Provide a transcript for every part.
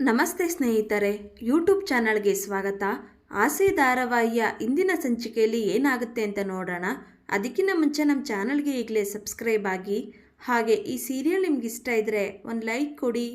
ನಮಸ್ತೆ ಸ್ನೇಹಿತರೆ ಯೂಟ್ಯೂಬ್ ಚಾನಲ್ಗೆ ಸ್ವಾಗತ. ಆಸೆ ಧಾರಾವಾಹಿಯ ಇಂದಿನ ಸಂಚಿಕೆಯಲ್ಲಿ ಏನಾಗುತ್ತೆ ಅಂತ ನೋಡೋಣ. ಅದಕ್ಕಿಂತ ಮುಂಚೆ ನಮ್ಮ ಚಾನಲ್ಗೆ ಈಗಲೇ ಸಬ್ಸ್ಕ್ರೈಬ್ ಆಗಿ, ಹಾಗೆ ಈ ಸೀರಿಯಲ್ ನಿಮ್ಗೆ ಇಷ್ಟ ಇದ್ದರೆ ಒಂದು ಲೈಕ್ ಕೊಡಿ.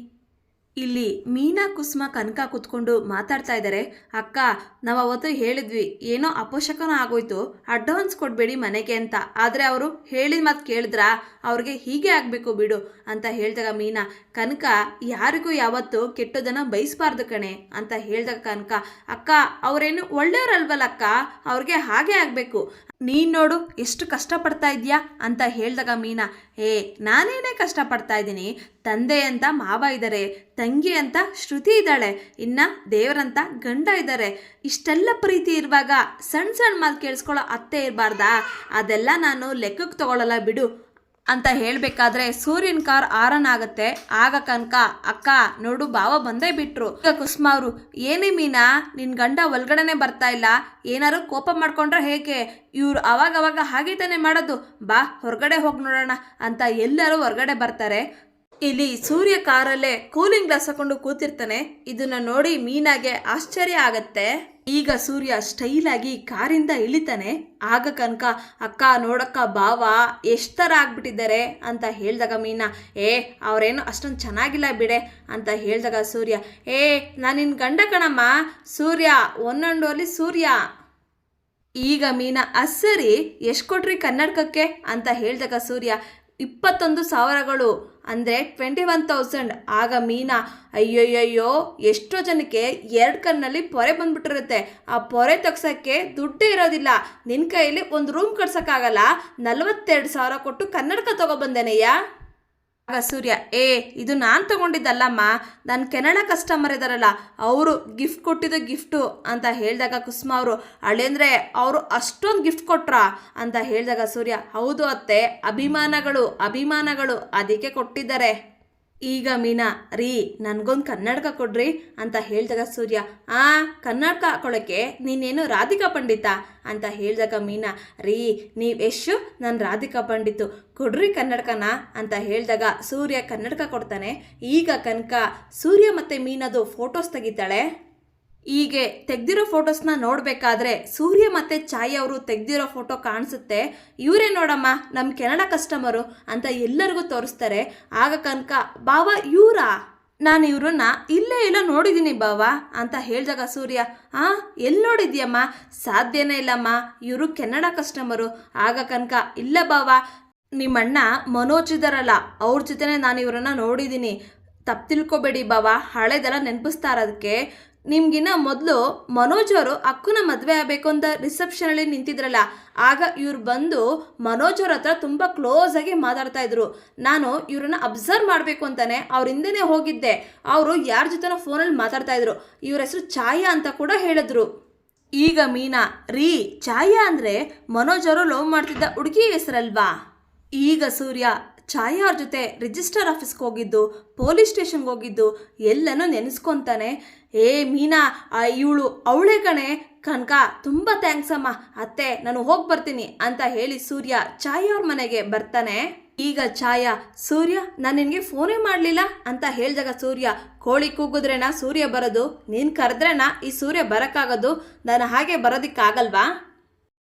ಇಲ್ಲಿ ಮೀನಾ ಕುಸುಮ ಕನಕ ಕೂತ್ಕೊಂಡು ಮಾತಾಡ್ತಾ ಇದ್ದಾರೆ ಅಕ್ಕ, ನಾವು ಅವತ್ತು ಹೇಳಿದ್ವಿ, ಏನೋ ಅಪೋಷಕನೂ ಆಗೋಯ್ತು, ಅಡ್ವಾನ್ಸ್ ಕೊಡಬೇಡಿ ಮನೆಗೆ ಅಂತ. ಆದರೆ ಅವರು ಹೇಳಿದ ಮಾತು ಕೇಳಿದ್ರಾ? ಅವ್ರಿಗೆ ಹೀಗೆ ಆಗಬೇಕು ಬಿಡು ಅಂತ ಹೇಳಿದಾಗ ಮೀನಾ, ಕನಕ, ಯಾರಿಗೂ ಯಾವತ್ತು ಕೆಟ್ಟದನ್ನ ಬಯಸ್ಬಾರ್ದು ಕಣೆ ಅಂತ ಹೇಳಿದಾಗ ಕನಕ, ಅಕ್ಕ, ಅವರೇನು ಒಳ್ಳೆಯವರಲ್ವಲ್ಲ ಅಕ್ಕ? ಅವ್ರಿಗೆ ಹಾಗೆ ಆಗಬೇಕು. ನೀನು ನೋಡು, ಎಷ್ಟು ಕಷ್ಟಪಡ್ತಾ ಇದೆಯಾ? ಅಂತ ಹೇಳಿದಾಗ ಮೀನಾ, ಏ, ನಾನೇನೇ ಕಷ್ಟಪಡ್ತಾ ಇದ್ದೀನಿ? ತಂದೆ ಅಂತ ಮಾವ ಇದ್ದಾರೆ ತಂಗಿ ಅಂತ ಶ್ರುತಿ ಇದ್ದಾಳೆ ಇನ್ನ ದೇವರಂತ ಗಂಡ ಇದ್ದಾರೆ ಇಷ್ಟೆಲ್ಲ ಪ್ರೀತಿ ಇರುವಾಗ ಸಣ್ಣ ಸಣ್ಣ ಮಾತು ಕೇಳಿಸ್ಕೊಳ್ಳೋ ಅತ್ತೆ ಇರಬಾರ್ದಾ? ಅದೆಲ್ಲ ನಾನು ಲೆಕ್ಕಕ್ಕೆ ತಗೊಳ್ಳಲ್ಲ ಬಿಡು ಅಂತ ಹೇಳಬೇಕಾದ್ರೆ ಸೂರ್ಯನ ಕಾರ್ ಆರನ್ ಆಗತ್ತೆ. ಆಗ ಕನಕ, ಅಕ್ಕ, ನೋಡು ಬಾವ ಬಂದೇ ಬಿಟ್ರು. ಈಗ ಕುಸುಮ ಅವರು, ಏನೇ ಮೀನಾ ನಿನ್ನ ಗಂಡ ಒಳಗಡೆನೆ ಬರ್ತಾ ಇಲ್ಲ. ಏನಾರು ಕೋಪ ಮಾಡ್ಕೊಂಡ್ರೆ ಹೇಗೆ? ಇವ್ರು ಅವಾಗವಾಗ ಅವಾಗ ಹಾಗೆ ತಾನೇ ಮಾಡೋದು. ಬಾ, ಹೊರಗಡೆ ಹೋಗಿ ನೋಡೋಣ ಅಂತ ಎಲ್ಲರೂ ಹೊರಗಡೆ ಬರ್ತಾರೆ. ಇಲ್ಲಿ ಸೂರ್ಯ ಕಾರಲ್ಲೇ ಕೂಲಿಂಗ್ ಗ್ಲಾಸ್ ಹಾಕೊಂಡು ಕೂತಿರ್ತಾನೆ. ಇದನ್ನ ನೋಡಿ ಮೀನಾಗೆ ಆಶ್ಚರ್ಯ ಆಗತ್ತೆ. ಈಗ ಸೂರ್ಯ ಸ್ಟೈಲ್ ಆಗಿ ಕಾರಿಂದ ಇಳಿತಾನೆ. ಆಗ ಕನಕ, ಅಕ್ಕ, ನೋಡಕ್ಕ ಬಾವ ಎಷ್ಟರ ಆಗ್ಬಿಟ್ಟಿದ್ದಾರೆ? ಅಂತ ಹೇಳಿದಾಗ ಮೀನಾ, ಏ, ಅವ್ರೇನು ಅಷ್ಟೊಂದು ಚೆನ್ನಾಗಿಲ್ಲ ಬಿಡೆ, ಅಂತ ಹೇಳಿದಾಗ ಸೂರ್ಯ, ಏ, ನಾನು ನಿನ್ನ ಗಂಡ ಕಣಮ್ಮ, ಸೂರ್ಯ ಒಂದೊಂದು ಸೂರ್ಯ. ಈಗ ಮೀನಾ ಅಸ್ಸರಿ ಎಷ್ಟು ಕೊಟ್ರಿ ಕನ್ನಡಕಕ್ಕೆ? ಅಂತ ಹೇಳಿದಾಗ ಸೂರ್ಯ ಇಪ್ಪತ್ತೊಂದು ಸಾವಿರಗಳು. ಅಂದರೆ ಟ್ವೆಂಟಿ ಒನ್ ತೌಸಂಡ್ ಆಗ ಮೀನಾ, ಅಯ್ಯೋಯ್ಯಯ್ಯೋ, ಎಷ್ಟೋ ಜನಕ್ಕೆ ಎರಡು ಕಣ್ಣಲ್ಲಿ ಪೊರೆ ಬಂದ್ಬಿಟ್ಟಿರುತ್ತೆ. ಆ ಪೊರೆ ತೆಗ್ಸೋಕ್ಕೆ ದುಡ್ಡು ಇರೋದಿಲ್ಲ. ನಿನ್ನ ಕೈಯಲ್ಲಿ ಒಂದು ರೂಮ್ ಕಟ್ಸೋಕ್ಕಾಗಲ್ಲ. ನಲವತ್ತೆರಡು ಸಾವಿರ ಕೊಟ್ಟು ಕನ್ನಡಕ ತಗೊಬಂದೇನಯ್ಯ ಸೂರ್ಯ, ಏ, ಇದು ನಾನು ತಗೊಂಡಿದ್ದಲ್ಲಮ್ಮ. ನನ್ನ ಕೆನಡಾ ಕಸ್ಟಮರ್ ಇದ್ದಾರಲ್ಲ ಅವರು ಗಿಫ್ಟ್ ಕೊಟ್ಟಿದ್ದು ಗಿಫ್ಟು ಅಂತ ಹೇಳಿದಾಗ ಕುಸುಮ ಅವರು ಅಳೆಂದ್ರೆ ಅವರು ಅಷ್ಟೊಂದು ಗಿಫ್ಟ್ ಕೊಟ್ರಾ? ಅಂತ ಹೇಳಿದಾಗ ಸೂರ್ಯ, ಹೌದು ಅತ್ತೆ, ಅಭಿಮಾನಗಳು ಅಭಿಮಾನಗಳು, ಅದಕ್ಕೆ ಕೊಟ್ಟಿದ್ದಾರೆ. ಈಗ ಮೀನಾ, ರೀ, ನನಗೊಂದು ಕನ್ನಡಕ ಕೊಡ್ರಿ ಅಂತ ಹೇಳಿದಾಗ ಸೂರ್ಯ, ಆ, ಕನ್ನಡಕ ಹಾಕೊಳ್ಳೋಕ್ಕೆ ನೀನೇನು ರಾಧಿಕಾ ಪಂಡಿತ ಅಂತ ಹೇಳಿದಾಗ ಮೀನಾ, ರೀ, ನೀವು ಎಷ್ಟು ನಾನು ರಾಧಿಕಾ ಪಂಡಿತು, ಕೊಡ್ರಿ ಕನ್ನಡಕನ ಅಂತ ಹೇಳಿದಾಗ ಸೂರ್ಯ ಕನ್ನಡಕ ಕೊಡ್ತಾನೆ. ಈಗ ಕನಕ, ಸೂರ್ಯ ಮತ್ತು ಮೀನದು ಫೋಟೋಸ್ ತೆಗಿತಾಳೆ. ಹೀಗೆ ತೆಗ್ದಿರೋ ಫೋಟೋಸ್ನ ನೋಡಬೇಕಾದ್ರೆ ಸೂರ್ಯ ಮತ್ತು ಛಾಯಾ ಅವರು ತೆಗ್ದಿರೋ ಫೋಟೋ ಕಾಣಿಸುತ್ತೆ. ಇವರೇ ನೋಡಮ್ಮ ನಮ್ಮ ಕೆನಡಾ ಕಸ್ಟಮರು ಅಂತ ಎಲ್ಲರಿಗೂ ತೋರಿಸ್ತಾರೆ. ಆಗ ಕನಕ, ಬಾವ, ಇವರಾ? ನಾನು ಇವ್ರನ್ನ ಇಲ್ಲೇ ಇಲ್ಲ ನೋಡಿದ್ದೀನಿ ಬಾವ ಅಂತ ಹೇಳಿದಾಗ ಸೂರ್ಯ, ಆ ಎಲ್ಲಿ ನೋಡಿದ್ಯಮ್ಮ? ಸಾಧ್ಯನೇ ಇಲ್ಲಮ್ಮ, ಇವರು ಕೆನಡಾ ಕಸ್ಟಮರು ಆಗ ಕನಕ, ಇಲ್ಲ ಬಾವ ನಿಮ್ಮಣ್ಣ ಮನೋಜ್ ಅವ್ರ ಜೊತೆನೇ ನಾನು ಇವರನ್ನ ನೋಡಿದ್ದೀನಿ ತಪ್ಪು ತಿಳ್ಕೊಬೇಡಿ ಬಾವ, ಹಳೆದೆಲ್ಲ ನೆನಪಿಸ್ತಾ ಇರೋದಕ್ಕೆ. ನಿಮ್ಗಿನ್ನ ಮೊದಲು ಮನೋಜ್ ಅವರು ಅಕ್ಕನ ಮದುವೆ ಆಗಬೇಕು ಅಂತ ರಿಸೆಪ್ಷನಲ್ಲಿ ನಿಂತಿದ್ರಲ್ಲ, ಆಗ ಇವ್ರು ಬಂದು ಮನೋಜ್ ಅವ್ರ ಹತ್ರ ತುಂಬ ಕ್ಲೋಸ್ ಆಗಿ ಮಾತಾಡ್ತಾ ಇದ್ರು. ನಾನು ಇವ್ರನ್ನ ಅಬ್ಸರ್ವ್ ಮಾಡಬೇಕು ಅಂತಾನೆ ಅವ್ರ ಹಿಂದೆನೇ ಹೋಗಿದ್ದೆ. ಅವರು ಯಾರ ಜೊತೆನೋ ಫೋನಲ್ಲಿ ಮಾತಾಡ್ತಾ ಇದ್ರು. ಇವ್ರ ಹೆಸರು ಛಾಯಾ ಅಂತ ಕೂಡ ಹೇಳಿದ್ರು. ಈಗ ಮೀನಾ, ರೀ, ಛಾಯಾ ಅಂದರೆ ಮನೋಜ್ ಅವರು ಲವ್ ಮಾಡ್ತಿದ್ದ ಹುಡುಗಿ ಹೆಸರಲ್ವಾ? ಈಗ ಸೂರ್ಯ ಛಾಯಾ ಅವ್ರ ಜೊತೆ ರಿಜಿಸ್ಟರ್ ಆಫೀಸ್ಗೆ ಹೋಗಿದ್ದು, ಪೊಲೀಸ್ ಸ್ಟೇಷನ್ಗೆ ಹೋಗಿದ್ದು, ಎಲ್ಲನೂ ನೆನೆಸ್ಕೊತಾನೆ. ಏ ಮೀನಾ ಇವಳು ಅವಳೇ ಕಣೆ. ಕನಕ, ತುಂಬ ಥ್ಯಾಂಕ್ಸ್ ಅಮ್ಮ. ಅತ್ತೆ, ನಾನು ಹೋಗಿ ಬರ್ತೀನಿ ಅಂತ ಹೇಳಿ ಸೂರ್ಯ ಛಾಯಾ ಅವ್ರ ಮನೆಗೆ ಬರ್ತಾನೆ. ಈಗ ಛಾಯಾ, ಸೂರ್ಯ, ನಾನು ನಿನಗೆ ಫೋನೇ ಮಾಡಲಿಲ್ಲ ಅಂತ ಹೇಳಿದಾಗ ಸೂರ್ಯ, ಕೋಳಿ ಕೂಗಿದ್ರೇನಾ ಸೂರ್ಯ ಬರೋದು? ನೀನು ಕರೆದ್ರೇನಾ ಈ ಸೂರ್ಯ ಬರೋಕ್ಕಾಗೋದು? ನಾನು ಹಾಗೆ ಬರೋದಕ್ಕಾಗಲ್ವಾ?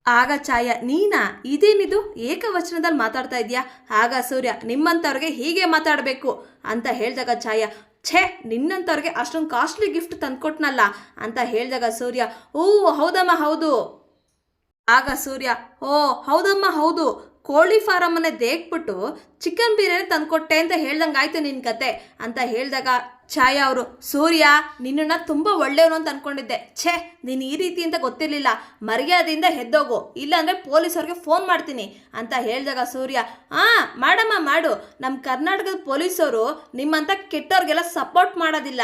ಆಗ ಛಾಯಾ, ನೀನಾ, ಇದೇನಿದು? ಏಕವಚನದಲ್ಲಿ ಮಾತಾಡ್ತಾ ಇದೆಯಾ? ಆಗ ಸೂರ್ಯ, ನಿಮ್ಮಂಥವ್ರಿಗೆ ಹೀಗೆ ಮಾತಾಡಬೇಕು ಅಂತ ಹೇಳಿದಾಗ ಛಾಯಾ, ಛೇ, ನಿನ್ನಂಥವ್ರಿಗೆ ಅಷ್ಟೊಂದು ಕಾಸ್ಟ್ಲಿ ಗಿಫ್ಟ್ ತಂದ್ಕೊಟ್ನಲ್ಲ ಅಂತ ಹೇಳಿದಾಗ ಸೂರ್ಯ, ಓ, ಹೌದಮ್ಮ, ಹೌದು. ಆಗ ಸೂರ್ಯ, ಓ, ಹೌದಮ್ಮ, ಹೌದು. ಕೋಳಿ ಫಾರಮನ್ನೇ ದೇಗ್ಬಿಟ್ಟು ಚಿಕನ್ ಬಿರಿಯಾನಿ ತಂದ್ಕೊಟ್ಟೆ ಅಂತ ಹೇಳ್ದಂಗೆ ಆಯ್ತು ನಿನ್ನ ಕತೆ ಅಂತ ಹೇಳಿದಾಗ ಛಾಯಾ ಅವರು, ಸೂರ್ಯ, ನಿನ್ನನ್ನು ತುಂಬ ಒಳ್ಳೆಯವನು ಅಂತ ಅನ್ಕೊಂಡಿದ್ದೆ. ಛೇ, ನೀನು ಈ ರೀತಿ ಅಂತ ಗೊತ್ತಿರಲಿಲ್ಲ. ಮರ್ಯಾದೆಯಿಂದ ಹೆದ್ದೋಗು. ಇಲ್ಲಾಂದರೆ ಪೊಲೀಸವ್ರಿಗೆ ಫೋನ್ ಮಾಡ್ತೀನಿ. ಅಂತ ಹೇಳಿದಾಗ ಸೂರ್ಯ ಹಾಂ ಮಾಡಮ್ಮ, ಮಾಡು. ನಮ್ಮ ಕರ್ನಾಟಕದ ಪೊಲೀಸವರು ನಿಮ್ಮಂಥ ಕೆಟ್ಟವ್ರಿಗೆಲ್ಲ ಸಪೋರ್ಟ್ ಮಾಡೋದಿಲ್ಲ.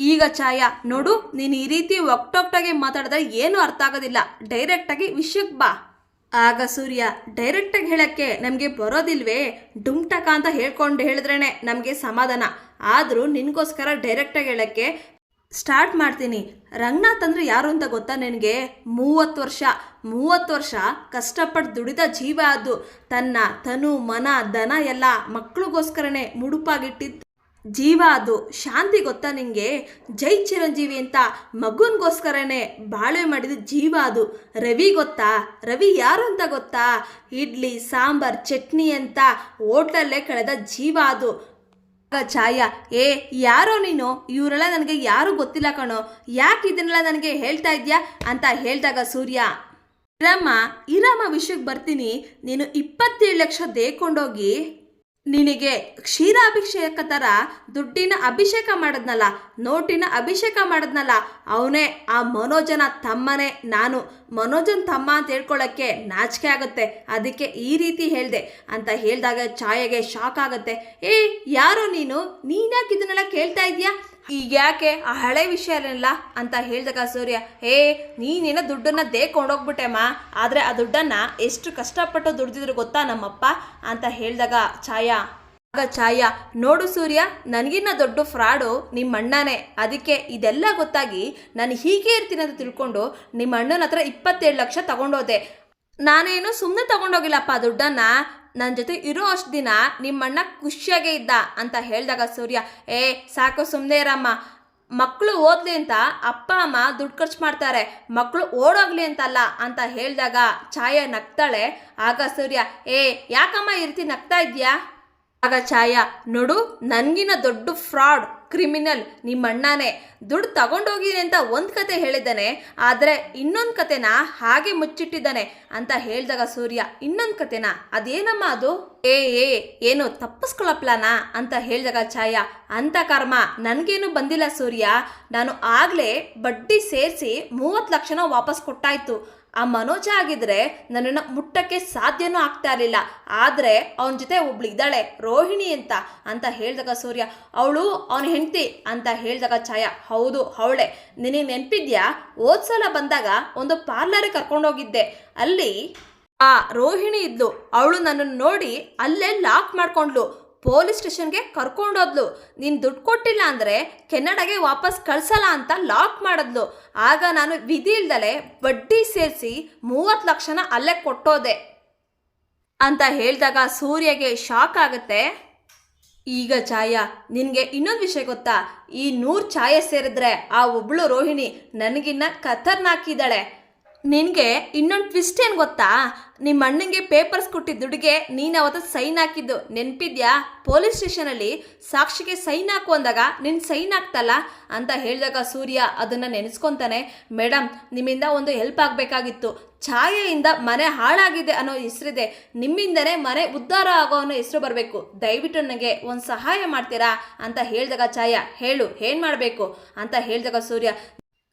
ಈಗ ಛಾಯಾ, ನೋಡು, ನೀನು ಈ ರೀತಿ ಒಕ್ಟೊಕ್ಟಾಗಿ ಮಾತಾಡಿದ್ರೆ ಏನೂ ಅರ್ಥ ಆಗೋದಿಲ್ಲ. ಡೈರೆಕ್ಟಾಗಿ ವಿಷಯಕ್ಕೆ ಬಾ. ಆಗ ಸೂರ್ಯ ಡೈರೆಕ್ಟಾಗಿ ಹೇಳಕ್ಕೆ ನಮಗೆ ಬರೋದಿಲ್ವೇ? ಡುಮ್ಟಕ ಅಂತ ಹೇಳ್ಕೊಂಡು ಹೇಳಿದ್ರೇ ನಮಗೆ ಸಮಾಧಾನ. ಆದರೂ ನಿನಗೋಸ್ಕರ ಡೈರೆಕ್ಟಾಗಿ ಹೇಳಕ್ಕೆ ಸ್ಟಾರ್ಟ್ ಮಾಡ್ತೀನಿ. ರಂಗನಾಥ್ ಅಂದರೆ ಯಾರು ಅಂತ ಗೊತ್ತಾ ನಿನಗೆ? ಮೂವತ್ತು ವರ್ಷ. ಮೂವತ್ತು ವರ್ಷ ಕಷ್ಟಪಟ್ಟು ದುಡಿದ ಜೀವ ಅದು. ತನ್ನ ತನು, ಮನ ದನ ಎಲ್ಲ ಮಕ್ಕಳಿಗೋಸ್ಕರನೇ ಮುಡುಪಾಗಿಟ್ಟಿದ್ದು ಜೀವ ಅದು. ಶಾಂತಿ ಗೊತ್ತಾ ನಿಂಗೆ? ಜೈ ಚಿರಂಜೀವಿ ಅಂತ ಮಗುನ್ಗೋಸ್ಕರನೇ ಬಾಳ್ವೆ ಮಾಡಿದ ಜೀವ ಅದು. ರವಿ ಗೊತ್ತಾ? ರವಿ ಯಾರು ಅಂತ ಗೊತ್ತಾ? ಇಡ್ಲಿ, ಸಾಂಬಾರ್, ಚಟ್ನಿ ಅಂತ ಹೋಟ್ಲಲ್ಲೇ ಕಳೆದ ಜೀವ ಅದು. ಛಾಯಾ, ಏ, ಯಾರೋ ನೀನು? ಇವರೆಲ್ಲ ನನಗೆ ಯಾರು ಗೊತ್ತಿಲ್ಲ ಕಣೋ. ಯಾಕೆ ಇದನ್ನೆಲ್ಲ ನನಗೆ ಹೇಳ್ತಾ ಇದ್ದೀಯ ಅಂತ ಹೇಳಿದಾಗ ಸೂರ್ಯ, ಇರಮ್ಮ ಇರಮ್ಮ ವಿಷಯಕ್ಕೆ ಬರ್ತೀನಿ. ನೀನು ಇಪ್ಪತ್ತೇಳು ಲಕ್ಷ ದೇಕೊಂಡೋಗಿ ನಿನಗೆ ಕ್ಷೀರಾಭಿಷೇಕ ಥರ ದುಡ್ಡಿನ ಅಭಿಷೇಕ ಮಾಡಿದ್ನಲ್ಲ, ನೋಟಿನ ಅಭಿಷೇಕ ಮಾಡಿದ್ನಲ್ಲ, ಅವನೇ ಆ ಮನೋಜನ ತಮ್ಮನೇ. ನಾನು ಮನೋಜನ್ ತಮ್ಮ ಅಂತ ಹೇಳ್ಕೊಳ್ಳೋಕ್ಕೆ ನಾಚಿಕೆ ಆಗುತ್ತೆ. ಅದಕ್ಕೆ ಈ ರೀತಿ ಹೇಳಿದೆ. ಅಂತ ಹೇಳಿದಾಗ ಛಾಯೆಗೆ ಶಾಕ್ ಆಗುತ್ತೆ. ಏ, ಯಾರೋ ನೀನು? ನೀನ್ಯಾಕೆ ಇದನ್ನೆಲ್ಲ ಕೇಳ್ತಾ ಇದೀಯಾ ಈಗ ಯಾಕೆ ಆ ಹಳೆ ವಿಷಯನೆಲ್ಲ ಅಂತ ಹೇಳಿದಾಗ ಸೂರ್ಯ, ಹೇ, ನೀನೇನ ದುಡ್ಡನ್ನ ದೇಕೊಂಡೋಗ್ಬಿಟ್ಟೆಮ್ಮ ಆದರೆ ಆ ದುಡ್ಡನ್ನು ಎಷ್ಟು ಕಷ್ಟಪಟ್ಟು ದುಡ್ದಿದ್ರು ಗೊತ್ತಾ ನಮ್ಮಪ್ಪ? ಅಂತ ಹೇಳಿದಾಗ ಛಾಯಾ, ಆಗ ಛಾಯಾ, ನೋಡು ಸೂರ್ಯ, ನನಗಿನ್ನ ದೊಡ್ಡ ಫ್ರಾಡು ನಿಮ್ಮ ಅಣ್ಣನೇ ಅದಕ್ಕೆ ಇದೆಲ್ಲ ಗೊತ್ತಾಗಿ ನಾನು ಹೀಗೆ ಇರ್ತೀನಿ ಅಂತ ತಿಳ್ಕೊಂಡು ನಿಮ್ಮ ಅಣ್ಣನ ಹತ್ರ ಇಪ್ಪತ್ತೇಳು ಲಕ್ಷ ತಗೊಂಡೋದೆ. ನಾನೇನು ಸುಮ್ಮನೆ ತಗೊಂಡೋಗಿಲ್ಲಪ್ಪ ದುಡ್ಡನ್ನ. ನನ್ನ ಜೊತೆ ಇರೋ ಅಷ್ಟು ದಿನ ನಿಮ್ಮಣ್ಣ ಖುಷಿಯಾಗೇ ಇದ್ದ ಅಂತ ಹೇಳಿದಾಗ ಸೂರ್ಯ, ಏ, ಸಾಕು ಸುಮ್ಮನೆ ಇರಮ್ಮ. ಮಕ್ಕಳು ಓದ್ಲಿ ಅಂತ ಅಪ್ಪ, ಅಮ್ಮ ದುಡ್ಡು ಖರ್ಚು ಮಾಡ್ತಾರೆ. ಮಕ್ಕಳು ಓಡೋಗ್ಲಿ ಅಂತಲ್ಲ ಅಂತ ಹೇಳಿದಾಗ ಛಾಯ ನಗ್ತಾಳೆ. ಆಗ ಸೂರ್ಯ, ಏ, ಯಾಕಮ್ಮ ಈ ರೀತಿ ನಗ್ತಾ ಇದೆಯಾ? ಆಗ ಛಾಯ, ನೋಡು ನನಗಿನ ದೊಡ್ಡ ಫ್ರಾಡ್. ಕ್ರಿಮಿನಲ್ ನಿಮ್ಮ ಅಣ್ಣನೇ ದುಡ್ಡು ತಗೊಂಡೋಗೀನಿ ಅಂತ ಒಂದು ಕತೆ ಹೇಳಿದ್ದಾನೆ, ಆದರೆ ಇನ್ನೊಂದು ಕತೆನ ಹಾಗೆ ಮುಚ್ಚಿಟ್ಟಿದ್ದಾನೆ ಅಂತ ಹೇಳಿದಾಗ ಸೂರ್ಯ, ಇನ್ನೊಂದು ಕತೆನ? ಅದೇನಮ್ಮ ಅದು? ಏ ಏ, ಏನು ತಪ್ಪಿಸ್ಕೊಳ್ಳೋ ಅಂತ ಹೇಳಿದಾಗ ಛಾಯಾ, ಅಂತ ಕರ್ಮ, ನನಗೇನು ಬಂದಿಲ್ಲ ಸೂರ್ಯ. ನಾನು ಆಗಲೇ ಬಡ್ಡಿ ಸೇರಿಸಿ ಮೂವತ್ತು ಲಕ್ಷನ ವಾಪಸ್ ಕೊಟ್ಟಾಯ್ತು. ಆ ಮನೋಜ ಆಗಿದ್ರೆ ನನ್ನನ್ನು ಮುಟ್ಟಕ್ಕೆ ಸಾಧ್ಯನೂ ಆಗ್ತಾ ಇರಲಿಲ್ಲ. ಆದರೆ ಅವನ ಜೊತೆ ಒಬ್ಳು ಇದ್ದಾಳೆ, ರೋಹಿಣಿ ಅಂತ ಅಂತ ಹೇಳಿದಾಗ ಸೂರ್ಯ, ಅವಳು ಅವನ ಹೆಂಡತಿ ಅಂತ ಹೇಳಿದಾಗ ಛಾಯಾ, ಹೌದು, ಅವಳೆ. ನಿನಗೆ ನೆನಪಿದ್ಯಾ? ಸಲ ಬಂದಾಗ ಒಂದು ಪಾರ್ಲರ್ಗೆ ಕರ್ಕೊಂಡೋಗಿದ್ದೆ ಅಲ್ಲಿ ಆ ರೋಹಿಣಿ ಇದ್ಲು. ಅವಳು ನನ್ನನ್ನು ನೋಡಿ ಅಲ್ಲೇ ಲಾಕ್ ಮಾಡ್ಕೊಂಡ್ಲು ಪೊಲೀಸ್ ಸ್ಟೇಷನ್ಗೆ ಕರ್ಕೊಂಡೋದ್ಲು. ನೀನು ದುಡ್ಡು ಕೊಟ್ಟಿಲ್ಲ ಅಂದರೆ ಕೆನಡಾಗೆ ವಾಪಸ್ ಕಳ್ಸಲ್ಲ ಅಂತ ಲಾಕ್ ಮಾಡಿದ್ಲು. ಆಗ ನಾನು ವಿಧಿ ಇಲ್ದಲೆ ಬಡ್ಡಿ ಸೇರಿಸಿ ಮೂವತ್ತು ಲಕ್ಷನ ಅಲ್ಲೇ ಕೊಟ್ಟೋದೆ. ಅಂತ ಹೇಳಿದಾಗ ಸೂರ್ಯಗೆ ಶಾಕ್ ಆಗುತ್ತೆ. ಈಗ ಛಾಯಾ, ನಿನಗೆ ಇನ್ನೊಂದು ವಿಷಯ ಗೊತ್ತಾ? ಈ ನೂರು ಛಾಯೆ ಸೇರಿದ್ರೆ ಆ ಒಬ್ಳು ರೋಹಿಣಿ ನನಗಿನ್ನ ಖತರ್ನಾಕಿದ್ದಾಳೆ ನಿನಗೆ ಇನ್ನೊಂದು ಟ್ವಿಸ್ಟ್ ಏನು ಗೊತ್ತಾ? ನಿಮ್ಮ ಅಣ್ಣಂಗೆ ಪೇಪರ್ಸ್ ಕೊಟ್ಟಿದ್ದ ದುಡ್ಡಿಗೆ ನೀನು ಅವತ್ತು ಸೈನ್ ಹಾಕಿದ್ದು. ನೆನಪಿದ್ಯಾ? ಪೊಲೀಸ್ ಸ್ಟೇಷನಲ್ಲಿ ಸಾಕ್ಷಿಗೆ ಸೈನ್ ಹಾಕು ಅಂದಾಗ ನಿನ್ನ ಸೈನ್ ಹಾಕ್ತಲ್ಲ? ಅಂತ ಹೇಳಿದಾಗ ಸೂರ್ಯ ಅದನ್ನು ನೆನೆಸ್ಕೊತಾನೆ ಮೇಡಮ್ ನಿಮ್ಮಿಂದ ಒಂದು ಹೆಲ್ಪ್ ಆಗಬೇಕಾಗಿತ್ತು. ಛಾಯೆಯಿಂದ ಮನೆ ಹಾಳಾಗಿದೆ ಅನ್ನೋ ಹೆಸರಿದೆ. ನಿಮ್ಮಿಂದನೇ ಮನೆ ಉದ್ಧಾರ ಆಗೋ ಅನ್ನೋ ಹೆಸರು ಬರಬೇಕು. ದಯವಿಟ್ಟು ನನಗೆ ಒಂದು ಸಹಾಯ ಮಾಡ್ತೀರಾ? ಅಂತ ಹೇಳಿದಾಗ ಛಾಯಾ, ಹೇಳು, ಏನು ಮಾಡಬೇಕು? ಅಂತ ಹೇಳಿದಾಗ ಸೂರ್ಯ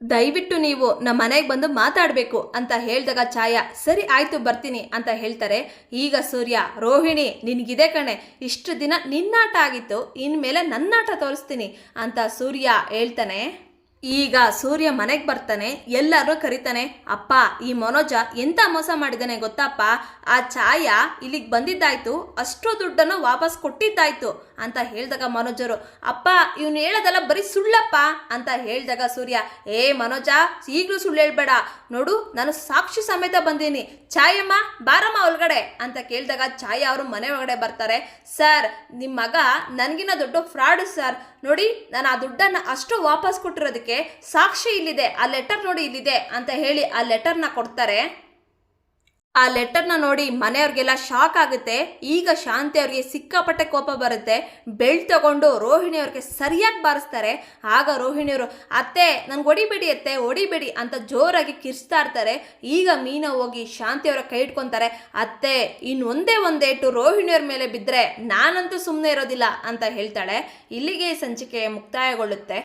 ದಯವಿಟ್ಟು ನೀವು ನಮ್ಮ ಮನೆಗೆ ಬಂದು ಮಾತಾಡಬೇಕು ಅಂತ ಹೇಳಿದಾಗ ಛಾಯಾ, ಸರಿ ಆಯಿತು, ಬರ್ತೀನಿ ಅಂತ ಹೇಳ್ತಾರೆ. ಈಗ ಸೂರ್ಯ, ರೋಹಿಣಿ, ನಿನಗಿದೆ ಕಣೆ. ಇಷ್ಟು ದಿನ ನಿನ್ನಾಟ ಆಗಿತ್ತು, ಇನ್ಮೇಲೆ ನನ್ನಾಟ ತೋರಿಸ್ತೀನಿ ಅಂತ ಸೂರ್ಯ ಹೇಳ್ತಾನೆ. ಈಗ ಸೂರ್ಯ ಮನೆಗೆ ಬರ್ತಾನೆ ಎಲ್ಲರೂ ಕರಿತಾನೆ, ಅಪ್ಪ, ಈ ಮನೋಜ ಎಂತ ಮೋಸ ಮಾಡಿದ್ದಾನೆ ಗೊತ್ತಪ್ಪ? ಆ ಛಾಯಾ ಇಲ್ಲಿಗೆ ಬಂದಿದ್ದಾಯ್ತು, ಅಷ್ಟು ದುಡ್ಡನ್ನು ವಾಪಸ್ ಕೊಟ್ಟಿದ್ದಾಯ್ತು ಅಂತ ಹೇಳಿದಾಗ ಮನೋಜರು, ಅಪ್ಪ, ಇವನು ಹೇಳೋದಲ್ಲ ಬರೀ ಸುಳ್ಳಪ್ಪ ಅಂತ ಹೇಳಿದಾಗ ಸೂರ್ಯ, ಏ ಮನೋಜ, ಈಗಲೂ ಸುಳ್ಳು ಹೇಳ್ಬೇಡ. ನೋಡು, ನಾನು ಸಾಕ್ಷಿ ಸಮೇತ ಬಂದೀನಿ. ಛಾಯಮ್ಮ, ಬಾರಮ್ಮ ಒಳಗಡೆ ಅಂತ ಕೇಳಿದಾಗ ಛಾಯಾ ಅವರು ಮನೆ ಒಳಗಡೆ ಬರ್ತಾರೆ. ಸರ್ ನಿಮ್ಮ ಮಗ ನನಗಿನ್ನ ದೊಡ್ಡ ಫ್ರಾಡ್ ಸರ್. ನೋಡಿ, ನಾನು ಆ ದುಡ್ಡನ್ನು ಅಷ್ಟು ವಾಪಸ್ ಕೊಟ್ಟಿರೋದಕ್ಕೆ ಸಾಕ್ಷಿ ಇಲ್ಲಿದೆ, ಆ ಲೆಟರ್ ನೋಡಿ ಇಲ್ಲಿದೆ ಅಂತ ಹೇಳಿ ಆ ಲೆಟರ್ನ ಕೊಡ್ತಾರೆ. ಆ ಲೆಟರ್ನ ನೋಡಿ ಮನೆಯವ್ರಿಗೆಲ್ಲ ಶಾಕ್ ಆಗುತ್ತೆ. ಈಗ ಶಾಂತಿ ಅವ್ರಿಗೆ ಸಿಕ್ಕಾಪಟ್ಟೆ ಕೋಪ ಬರುತ್ತೆ. ಬೆಳ್ ತಗೊಂಡು ರೋಹಿಣಿ ಅವ್ರಿಗೆ ಸರಿಯಾಗಿ ಬಾರಿಸ್ತಾರೆ. ಆಗ ರೋಹಿಣಿಯವರು ಅತ್ತೆ, ನನ್ಗೆ ಹೊಡಿಬೇಡಿ ಅತ್ತೆ, ಹೊಡಿಬೇಡಿ ಅಂತ ಜೋರಾಗಿ ಕಿರ್ಸ್ತಾ ಇರ್ತಾರೆ. ಈಗ ಮೀನ ಹೋಗಿ ಶಾಂತಿ ಅವರ ಕೈ ಇಟ್ಕೊತಾರೆ ಅತ್ತೆ ಇನ್ನು ಒಂದೇ ಒಂದೇಟು ರೋಹಿಣಿಯವ್ರ ಮೇಲೆ ಬಿದ್ದರೆ ನಾನಂತೂ ಸುಮ್ಮನೆ ಇರೋದಿಲ್ಲ ಅಂತ ಹೇಳ್ತಾಳೆ. ಇಲ್ಲಿಗೆ ಸಂಚಿಕೆ ಮುಕ್ತಾಯಗೊಳ್ಳುತ್ತೆ.